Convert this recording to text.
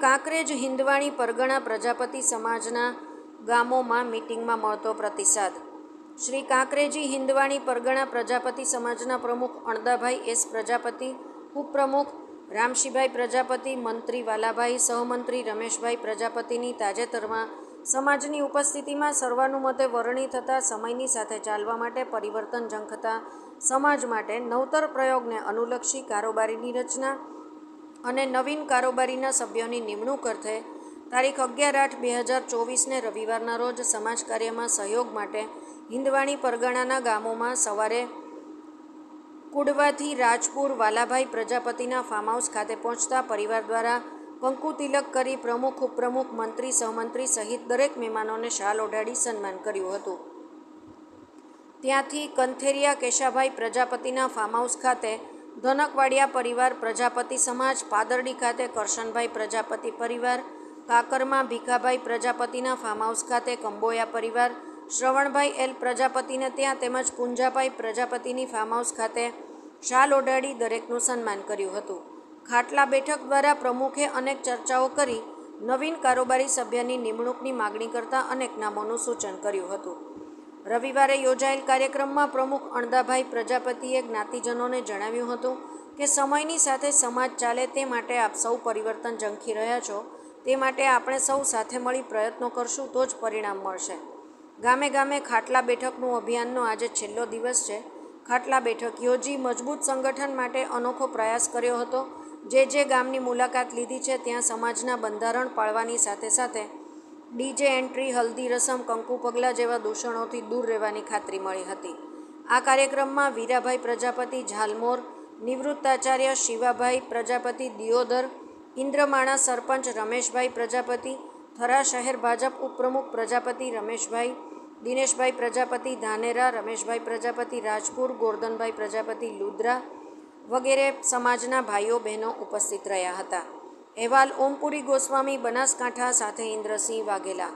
કાંકરેજ હિંદવાણી પરગણા પ્રજાપતિ સમાજના ગામોમાં મિટિંગમાં મળતો પ્રતિસાદ. શ્રી કાંકરેજી હિંદવાણી પરગણા પ્રજાપતિ સમાજના પ્રમુખ અણદાભાઈ એસ પ્રજાપતિ, ઉપપ્રમુખ રામશીભાઈ પ્રજાપતિ, મંત્રી વાલાભાઈ, સહમંત્રી રમેશભાઈ પ્રજાપતિની તાજેતરમાં સમાજની ઉપસ્થિતિમાં સર્વાનુમતે વરણી થતાં સમયની સાથે ચાલવા માટે પરિવર્તન ઝંખતા સમાજ માટે નવતર પ્રયોગને અનુલક્ષી કારોબારીની રચના અને નવીન કારોબારીના સભ્યોની નિમણૂક અર્થે તારીખ અગિયાર આઠ બે હજાર ચોવીસને રવિવારના રોજ સમાજ કાર્યમાં સહયોગ માટે હિંદવાણી પરગણાના ગામોમાં સવારે કુડવાથી રાજપુર વાલાભાઈ પ્રજાપતિના ફાર્મ હાઉસ ખાતે પહોંચતા પરિવાર દ્વારા કંકુ તિલક કરી પ્રમુખ, ઉપપ્રમુખ, મંત્રી, સહમંત્રી સહિત દરેક મહેમાનોને શાલ ઓઢાડી સન્માન કર્યું હતું. ત્યાંથી કંથેરિયા કેશાભાઈ પ્રજાપતિના ફાર્મ હાઉસ ખાતે ધનકવાડિયા પરિવાર પ્રજાપતિ સમાજ, પાદરડી ખાતે કરશનભાઈ પ્રજાપતિ પરિવાર, કાકરમાં ભીખાભાઈ પ્રજાપતિના ફાર્મ હાઉસ ખાતે કંબોયા પરિવાર, શ્રવણભાઈ એલ પ્રજાપતિને ત્યાં તેમજ પુંજાભાઈ પ્રજાપતિની ફાર્મ હાઉસ ખાતે શાલ ઓઢાડી દરેકનું સન્માન કર્યું હતું. ખાટલા બેઠક દ્વારા પ્રમુખે અનેક ચર્ચાઓ કરી, નવીન કારોબારી સભ્યની નિમણૂકની માગણી કરતા અનેક નામોનું સૂચન કર્યું હતું. રવિવારે યોજાયેલ કાર્યક્રમમાં પ્રમુખ અણદાભાઈ પ્રજાપતિએ જ્ઞાતિજનોને જણાવ્યું હતું કે સમયની સાથે સમાજ ચાલે તે માટે આપ સૌ પરિવર્તન ઝંખી રહ્યા છો. તે માટે આપણે સૌ સાથે મળી પ્રયત્નો કરશું તો જ પરિણામ મળશે. ગામે ગામે ખાટલા બેઠકનું અભિયાનનો આજે છેલ્લો દિવસ છે. ખાટલા બેઠક યોજી મજબૂત સંગઠન માટે અનોખો પ્રયાસ કર્યો હતો. જે જે ગામની મુલાકાત લીધી છે, ત્યાં સમાજના બંધારણ પાળવાની સાથે સાથે ડીજે એન્ટ્રી, હલ્દી રસમ, કંકુ પગલાં જેવા દૂષણોથી દૂર રહેવાની ખાતરી મળી હતી. આ કાર્યક્રમમાં વીરાભાઈ પ્રજાપતિ ઝાલમોર નિવૃત્તાચાર્ય શિવાભાઈ પ્રજાપતિ દિયોદર, ઇન્દ્રમાણા સરપંચ રમેશભાઈ પ્રજાપતિ, થરા શહેર ભાજપ ઉપપ્રમુખ પ્રજાપતિ રમેશભાઈ, દિનેશભાઈ પ્રજાપતિ ધાનેરા, રમેશભાઈ પ્રજાપતિ રાજપુર, ગોરધનભાઈ પ્રજાપતિ લુદ્રા વગેરે સમાજના ભાઈઓ બહેનો ઉપસ્થિત રહ્યા હતા. અહેવાલ ઓમપુરી ગોસ્વામી બનાસકાંઠા સાથે ઇન્દ્રસિંહ વાઘેલા.